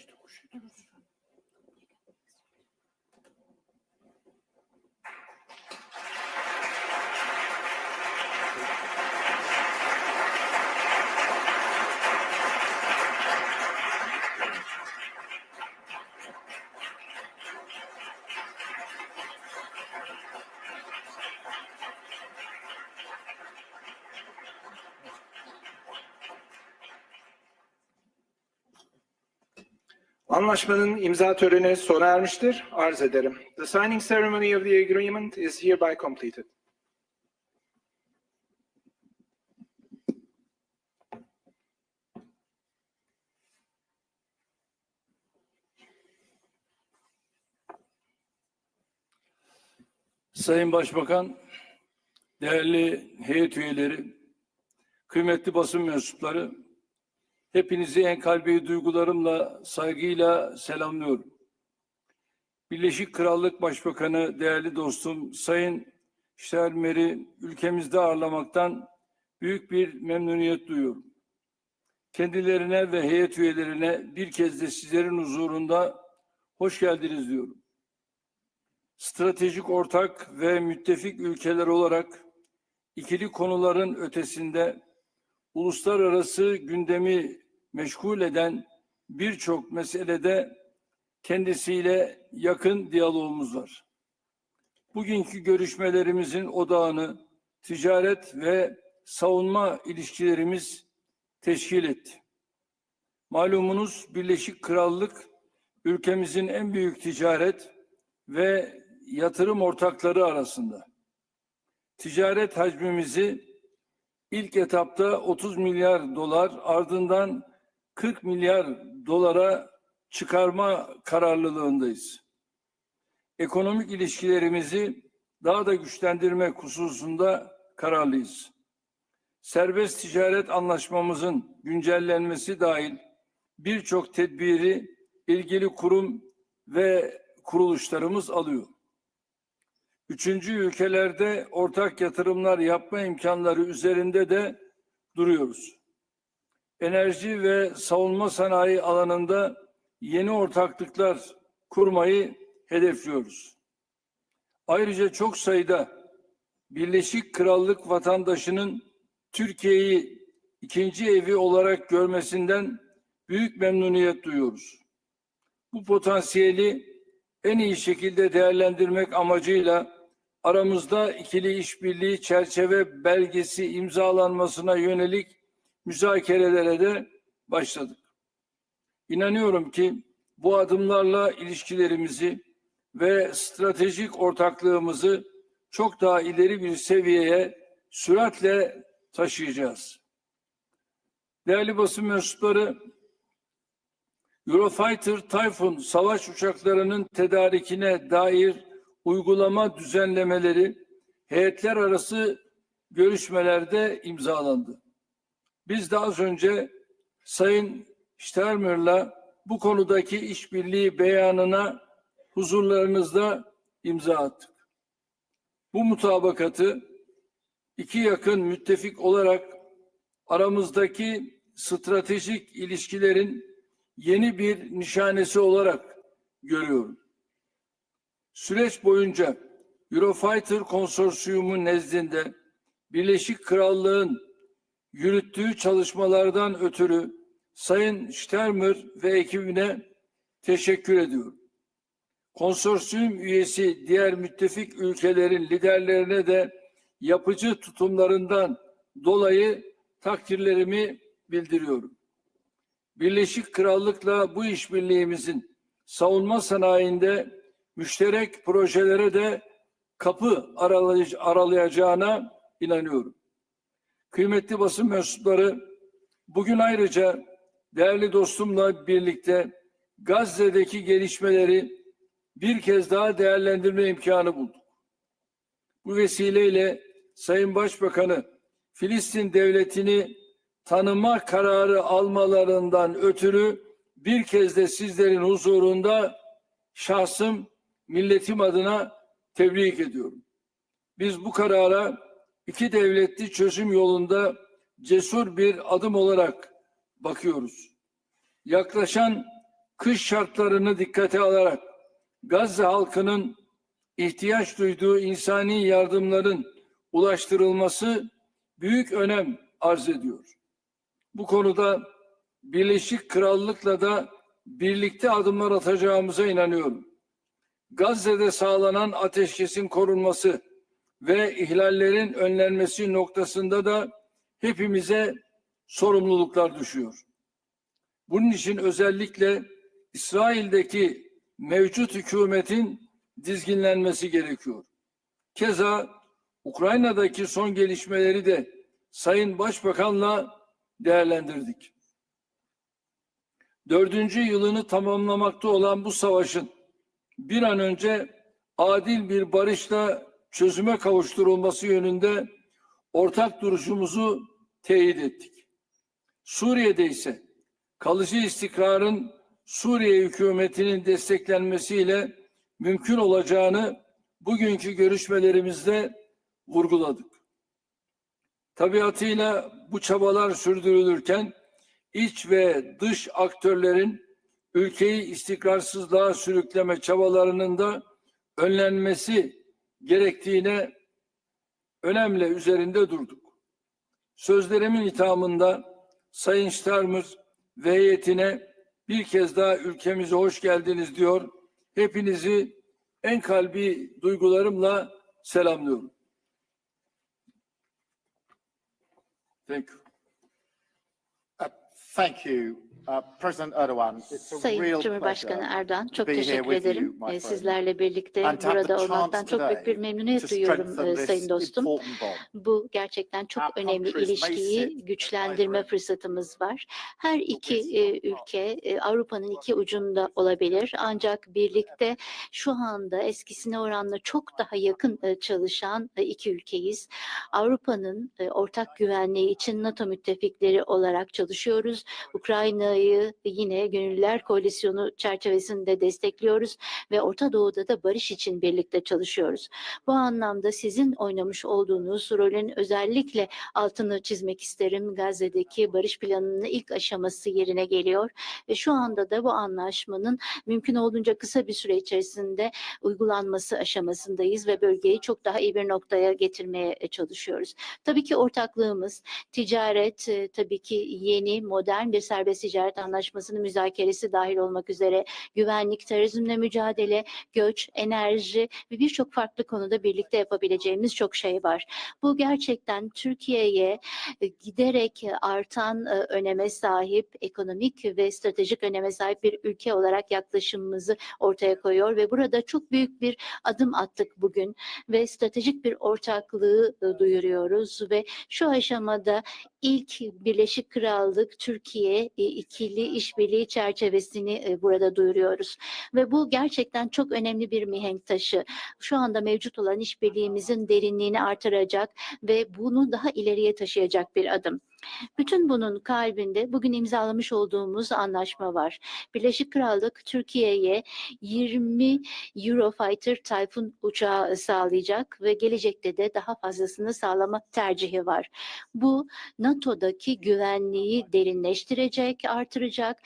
işte bu. Anlaşmanın imza töreni sona ermiştir. Arz ederim. The signing ceremony of the agreement is hereby completed. Sayın Başbakan, değerli heyet üyeleri, kıymetli basın mensupları, hepinizi en kalbi duygularımla, saygıyla selamlıyorum. Birleşik Krallık Başbakanı, değerli dostum Sayın Steinmeier'i ülkemizde ağırlamaktan büyük bir memnuniyet duyuyorum. Kendilerine ve heyet üyelerine bir kez de sizlerin huzurunda hoş geldiniz diyorum stratejik ortak ve müttefik ülkeler olarak ikili konuların ötesinde uluslararası gündemi meşgul eden birçok meselede kendisiyle yakın diyalogumuz var. Bugünkü görüşmelerimizin odağını ticaret ve savunma ilişkilerimiz teşkil etti. Malumunuz Birleşik Krallık ülkemizin en büyük ticaret ve yatırım ortakları arasında. Ticaret hacmimizi ilk etapta 30 milyar dolar ardından 40 milyar dolara çıkarma kararlılığındayız. Ekonomik ilişkilerimizi daha da güçlendirmek hususunda kararlıyız. Serbest ticaret anlaşmamızın güncellenmesi dahil birçok tedbiri ilgili kurum ve kuruluşlarımız alıyor. Üçüncü ülkelerde ortak yatırımlar yapma imkanları üzerinde de duruyoruz. Enerji ve savunma sanayi alanında yeni ortaklıklar kurmayı hedefliyoruz. Ayrıca çok sayıda Birleşik Krallık vatandaşının Türkiye'yi ikinci evi olarak görmesinden büyük memnuniyet duyuyoruz. Bu potansiyeli en iyi şekilde değerlendirmek amacıyla aramızda ikili işbirliği çerçeve belgesi imzalanmasına yönelik müzakerelere de başladık. İnanıyorum ki bu adımlarla ilişkilerimizi ve stratejik ortaklığımızı çok daha ileri bir seviyeye süratle taşıyacağız. Değerli basın mensupları, Eurofighter Typhoon savaş uçaklarının tedarikine dair uygulama düzenlemeleri heyetler arası görüşmelerde imzalandı. Biz de az önce Sayın Steinmeier'la bu konudaki işbirliği beyanına huzurlarınızda imza attık. Bu mutabakatı iki yakın müttefik olarak aramızdaki stratejik ilişkilerin yeni bir nişanesi olarak görüyorum. Süreç boyunca Eurofighter konsorsiyumu nezdinde Birleşik Krallığın yürüttüğü çalışmalardan ötürü Sayın Sternmer ve ekibine teşekkür ediyorum. Konsorsiyum üyesi diğer müttefik ülkelerin liderlerine de yapıcı tutumlarından dolayı takdirlerimi bildiriyorum. Birleşik Krallık'la bu işbirliğimizin savunma sanayinde müşterek projelere de kapı aralay- aralayacağına inanıyorum. Kıymetli basın mensupları, bugün ayrıca değerli dostumla birlikte Gazze'deki gelişmeleri bir kez daha değerlendirme imkanı bulduk. Bu vesileyle Sayın Başbakanı Filistin devletini tanıma kararı almalarından ötürü bir kez de sizlerin huzurunda şahsım milletim adına tebrik ediyorum. Biz bu karara iki devletli çözüm yolunda cesur bir adım olarak bakıyoruz. Yaklaşan kış şartlarını dikkate alarak Gazze halkının ihtiyaç duyduğu insani yardımların ulaştırılması büyük önem arz ediyor. Bu konuda Birleşik Krallık'la da birlikte adımlar atacağımıza inanıyorum. Gazze'de sağlanan ateşkesin korunması ve ihlallerin önlenmesi noktasında da hepimize sorumluluklar düşüyor. Bunun için özellikle İsrail'deki mevcut hükümetin dizginlenmesi gerekiyor. Keza Ukrayna'daki son gelişmeleri de Sayın Başbakan'la değerlendirdik. Dördüncü yılını tamamlamakta olan bu savaşın bir an önce adil bir barışla çözüme kavuşturulması yönünde ortak duruşumuzu teyit ettik. Suriye'de ise kalıcı istikrarın Suriye hükümetinin desteklenmesiyle mümkün olacağını bugünkü görüşmelerimizde vurguladık. Tabiatıyla bu çabalar sürdürülürken iç ve dış aktörlerin ülkeyi istikrarsızlığa sürükleme çabalarının da önlenmesi gerektiğine önemli üzerinde durduk. Sözlerimin ithamında Sayın Starmer ve heyetine bir kez daha ülkemize hoş geldiniz diyor. Hepinizi en kalbi duygularımla selamlıyorum. Thank you. Uh, Thank you, Uh, Sayın Cumhurbaşkanı Erdoğan çok teşekkür ederim. Ee. Sizlerle birlikte burada olmaktan çok büyük bir memnuniyet duyuyorum e, this sayın dostum. Bu gerçekten çok önemli ilişkiyi güçlendirme fırsatımız var. Her iki e, ülke e, Avrupa'nın iki ucunda olabilir ancak birlikte şu anda eskisine oranla çok daha yakın e, çalışan iki ülkeyiz. Avrupa'nın ortak güvenliği için NATO müttefikleri olarak çalışıyoruz. Ukrayna'yı yine Gönüllüler Koalisyonu çerçevesinde destekliyoruz ve Orta Doğu'da da barış için birlikte çalışıyoruz. Bu anlamda sizin oynamış olduğunuz rolün özellikle altını çizmek isterim. Gazze'deki barış planının ilk aşaması yerine geliyor ve şu anda da bu anlaşmanın mümkün olduğunca kısa bir süre içerisinde uygulanması aşamasındayız ve bölgeyi çok daha iyi bir noktaya getirmeye çalışıyoruz. Tabii ki ortaklığımız ticaret, e, tabii ki yeni modern bir serbest ticaret anlaşmasının müzakeresi dahil olmak üzere güvenlik, terörizmle mücadele, göç, enerji ve birçok farklı konuda birlikte yapabileceğimiz çok şey var. Bu gerçekten Türkiye'ye e, giderek artan e, öneme sahip, ekonomik ve stratejik öneme sahip bir ülke olarak yaklaşımımızı ortaya koyuyor ve burada çok büyük bir adım attık bugün ve stratejik bir ortaklığı e, duyuruyoruz ve şu aşamada ilk Birleşik Krallık Türkiye ikili işbirliği çerçevesini e, burada duyuruyoruz ve bu gerçekten çok önemli bir mihenk taşı. Şu anda mevcut olan işbirliğimizin derinliğini artıracak ve bunu daha ileriye taşıyacak bir adım. Bütün bunun kalbinde bugün imzalamış olduğumuz anlaşma var. Birleşik Krallık Türkiye'ye 20 Eurofighter Typhoon uçağı sağlayacak ve gelecekte de daha fazlasını sağlama tercihi var. Bu NATO'daki güvenliği derinleştirecek, artıracak,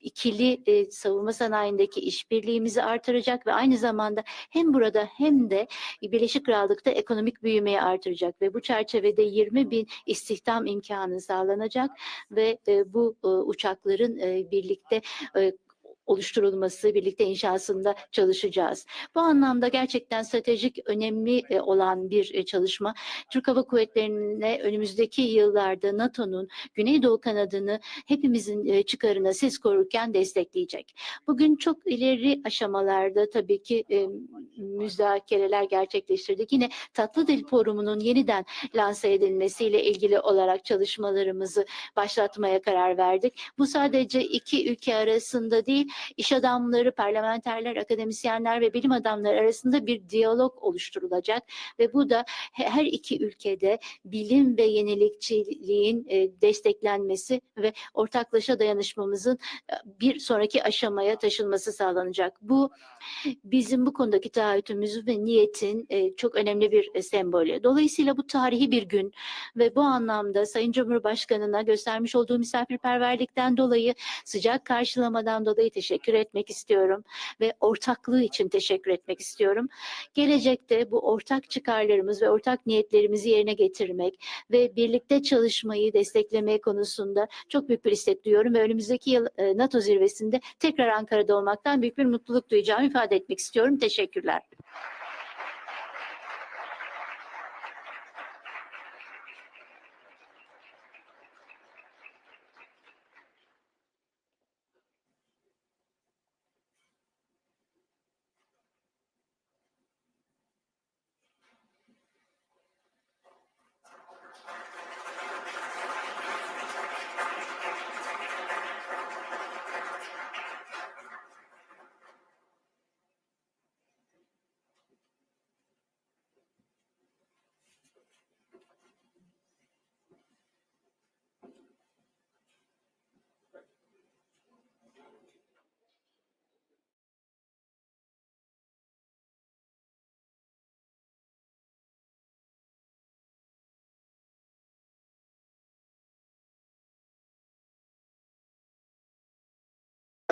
ikili e, savunma sanayindeki işbirliğimizi artıracak ve aynı zamanda hem burada hem de Birleşik Krallık'ta ekonomik büyümeyi artıracak ve bu çerçevede 20 bin istihdam imkanı sağlanacak ve e, bu e, uçakların e, birlikte oluşturulması, birlikte inşasında çalışacağız. Bu anlamda gerçekten stratejik önemli e, olan bir e, çalışma. Türk Hava Kuvvetleri'ne önümüzdeki yıllarda NATO'nun Güneydoğu kanadını hepimizin e, çıkarına ses korurken destekleyecek. Bugün çok ileri aşamalarda tabii ki müzakereler gerçekleştirdik. Yine Tatlı Dil Forumu'nun yeniden lanse edilmesiyle ilgili olarak çalışmalarımızı başlatmaya karar verdik. Bu sadece iki ülke arasında değil, iş adamları, parlamenterler, akademisyenler ve bilim adamları arasında bir diyalog oluşturulacak ve bu da he- her iki ülkede bilim ve yenilikçiliğin e, desteklenmesi ve ortaklaşa dayanışmamızın e, bir sonraki aşamaya taşınması sağlanacak. Bu bizim bu konudaki taahhütümüzün ve niyetin e, çok önemli bir sembolü. Dolayısıyla bu tarihi bir gün ve bu anlamda Sayın Cumhurbaşkanı'na göstermiş olduğu misafirperverlikten dolayı, sıcak karşılamadan dolayı teşekkür teşekkür etmek istiyorum ve ortaklığı için teşekkür etmek istiyorum. Gelecekte bu ortak çıkarlarımız ve ortak niyetlerimizi yerine getirmek ve birlikte çalışmayı desteklemeye konusunda çok büyük bir istek duyuyorum ve önümüzdeki yıl e, NATO zirvesinde tekrar Ankara'da olmaktan büyük bir mutluluk duyacağımı ifade etmek istiyorum. Teşekkürler.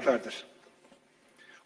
Olacaklardır.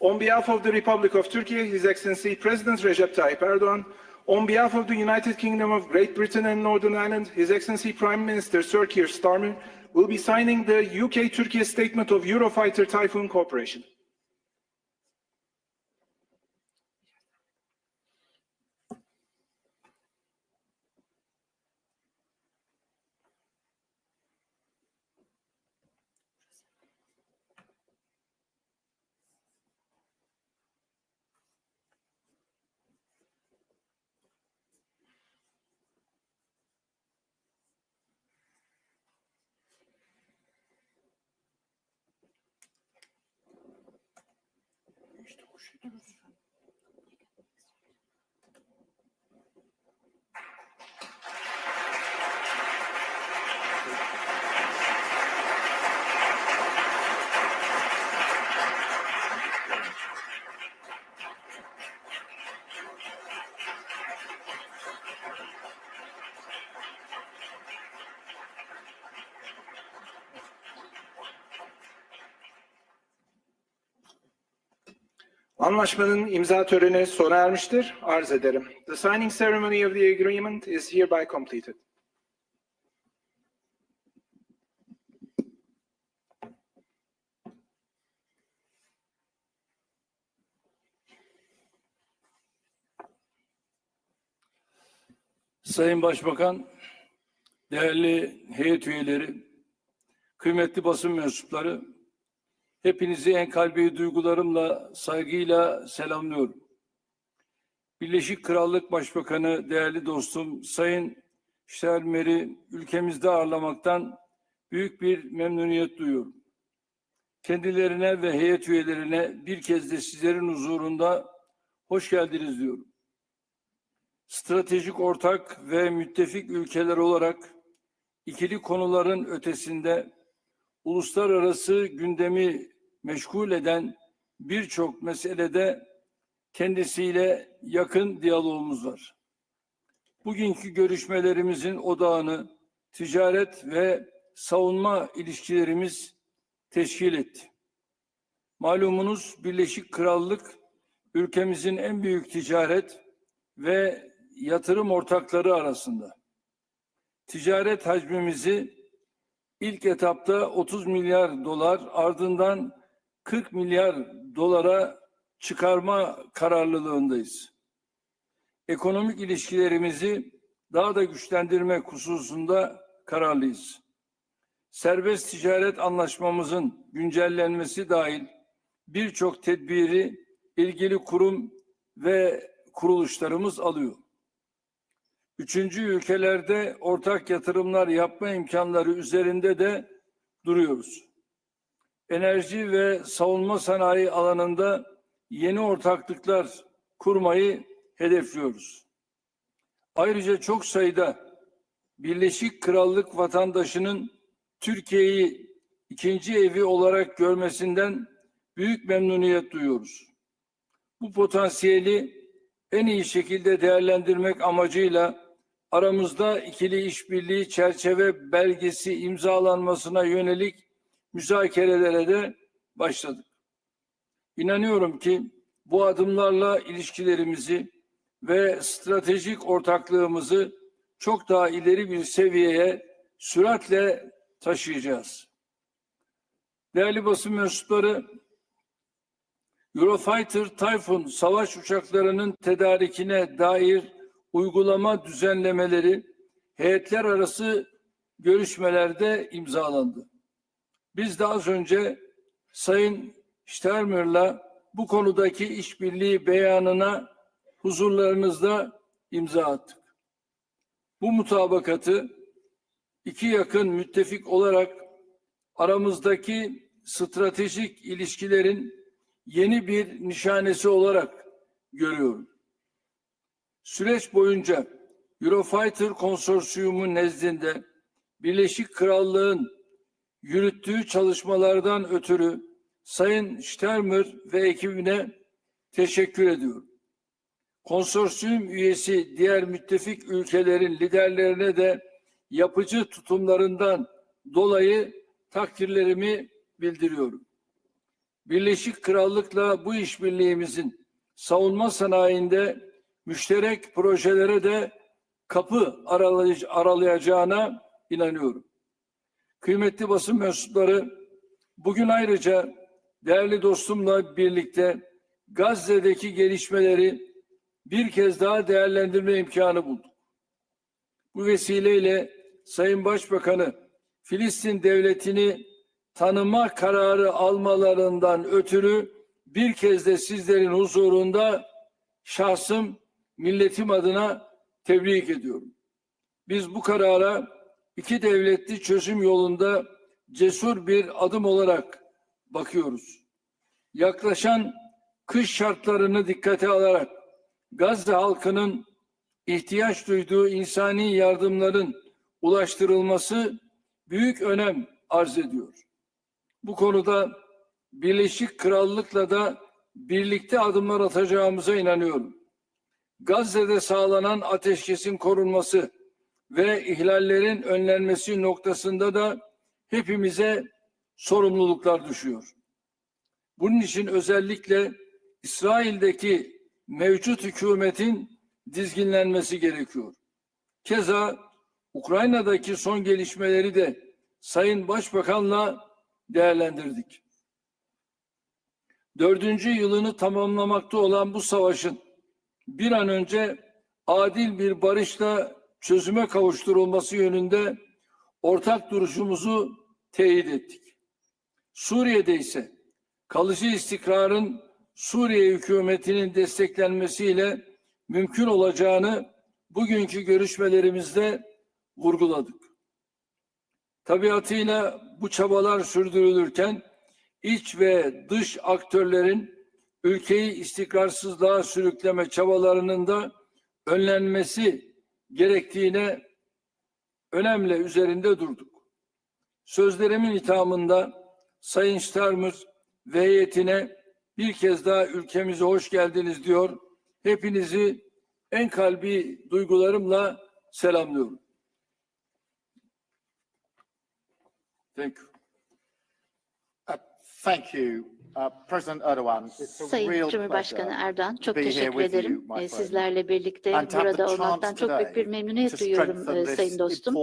On behalf of the Republic of Turkey, His Excellency President Recep Tayyip Erdoğan, on behalf of the United Kingdom of Great Britain and Northern Ireland, His Excellency Prime Minister Sir Keir Starmer will be signing the UK-Turkey Statement of Eurofighter Typhoon Cooperation. してほです。よ Anlaşmanın imza töreni sona ermiştir. Arz ederim. The signing ceremony of the agreement is hereby completed. Sayın Başbakan, değerli heyet üyeleri, kıymetli basın mensupları, hepinizi en kalbi duygularımla, saygıyla selamlıyorum. Birleşik Krallık Başbakanı, değerli dostum Sayın Steinmeier'i ülkemizde ağırlamaktan büyük bir memnuniyet duyuyorum. Kendilerine ve heyet üyelerine bir kez de sizlerin huzurunda hoş geldiniz diyorum stratejik ortak ve müttefik ülkeler olarak ikili konuların ötesinde uluslararası gündemi meşgul eden birçok meselede kendisiyle yakın diyalogumuz var. Bugünkü görüşmelerimizin odağını ticaret ve savunma ilişkilerimiz teşkil etti. Malumunuz Birleşik Krallık ülkemizin en büyük ticaret ve yatırım ortakları arasında. Ticaret hacmimizi ilk etapta 30 milyar dolar ardından 40 milyar dolara çıkarma kararlılığındayız. Ekonomik ilişkilerimizi daha da güçlendirmek hususunda kararlıyız. Serbest ticaret anlaşmamızın güncellenmesi dahil birçok tedbiri ilgili kurum ve kuruluşlarımız alıyor. Üçüncü ülkelerde ortak yatırımlar yapma imkanları üzerinde de duruyoruz. Enerji ve savunma sanayi alanında yeni ortaklıklar kurmayı hedefliyoruz. Ayrıca çok sayıda Birleşik Krallık vatandaşının Türkiye'yi ikinci evi olarak görmesinden büyük memnuniyet duyuyoruz. Bu potansiyeli en iyi şekilde değerlendirmek amacıyla aramızda ikili işbirliği çerçeve belgesi imzalanmasına yönelik müzakerelere de başladık. İnanıyorum ki bu adımlarla ilişkilerimizi ve stratejik ortaklığımızı çok daha ileri bir seviyeye süratle taşıyacağız. Değerli basın mensupları, Eurofighter Typhoon savaş uçaklarının tedarikine dair uygulama düzenlemeleri heyetler arası görüşmelerde imzalandı. Biz de az önce Sayın Sternmer'la bu konudaki işbirliği beyanına huzurlarınızda imza attık. Bu mutabakatı iki yakın müttefik olarak aramızdaki stratejik ilişkilerin yeni bir nişanesi olarak görüyorum. Süreç boyunca Eurofighter konsorsiyumu nezdinde Birleşik Krallığın yürüttüğü çalışmalardan ötürü Sayın Sternmer ve ekibine teşekkür ediyorum. Konsorsiyum üyesi diğer müttefik ülkelerin liderlerine de yapıcı tutumlarından dolayı takdirlerimi bildiriyorum. Birleşik Krallık'la bu işbirliğimizin savunma sanayinde müşterek projelere de kapı aralay- aralayacağına inanıyorum. Kıymetli basın mensupları, bugün ayrıca değerli dostumla birlikte Gazze'deki gelişmeleri bir kez daha değerlendirme imkanı bulduk. Bu vesileyle Sayın Başbakanı Filistin devletini tanıma kararı almalarından ötürü bir kez de sizlerin huzurunda şahsım milletim adına tebrik ediyorum. Biz bu karara iki devletli çözüm yolunda cesur bir adım olarak bakıyoruz. Yaklaşan kış şartlarını dikkate alarak Gazze halkının ihtiyaç duyduğu insani yardımların ulaştırılması büyük önem arz ediyor. Bu konuda Birleşik Krallık'la da birlikte adımlar atacağımıza inanıyorum. Gazze'de sağlanan ateşkesin korunması ve ihlallerin önlenmesi noktasında da hepimize sorumluluklar düşüyor. Bunun için özellikle İsrail'deki mevcut hükümetin dizginlenmesi gerekiyor. Keza Ukrayna'daki son gelişmeleri de Sayın Başbakan'la değerlendirdik. Dördüncü yılını tamamlamakta olan bu savaşın bir an önce adil bir barışla çözüme kavuşturulması yönünde ortak duruşumuzu teyit ettik. Suriye'de ise kalıcı istikrarın Suriye hükümetinin desteklenmesiyle mümkün olacağını bugünkü görüşmelerimizde vurguladık. Tabiatıyla bu çabalar sürdürülürken iç ve dış aktörlerin ülkeyi istikrarsızlığa sürükleme çabalarının da önlenmesi gerektiğine önemli üzerinde durduk. Sözlerimin ithamında Sayın Starmer ve heyetine bir kez daha ülkemize hoş geldiniz diyor. Hepinizi en kalbi duygularımla selamlıyorum. Thank you. Uh, Thank you, President a Sayın Cumhurbaşkanı Erdoğan çok teşekkür you, ederim. Ee. Sizlerle birlikte and burada olmaktan çok büyük bir memnuniyet duyuyorum e, this sayın dostum.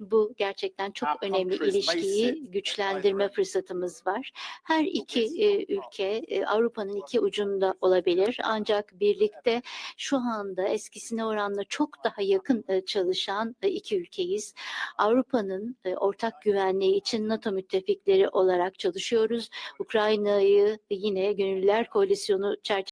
Bu gerçekten çok Our önemli ilişkiyi güçlendirme fırsatımız var. Her iki e, ülke e, Avrupa'nın iki ucunda olabilir ancak birlikte şu anda eskisine oranla çok daha yakın e, çalışan iki ülkeyiz. Avrupa'nın ortak güvenliği için NATO müttefikleri olarak çalışıyoruz. Ukrayna'yı yine Gönüllüler Koalisyonu çerçevesinde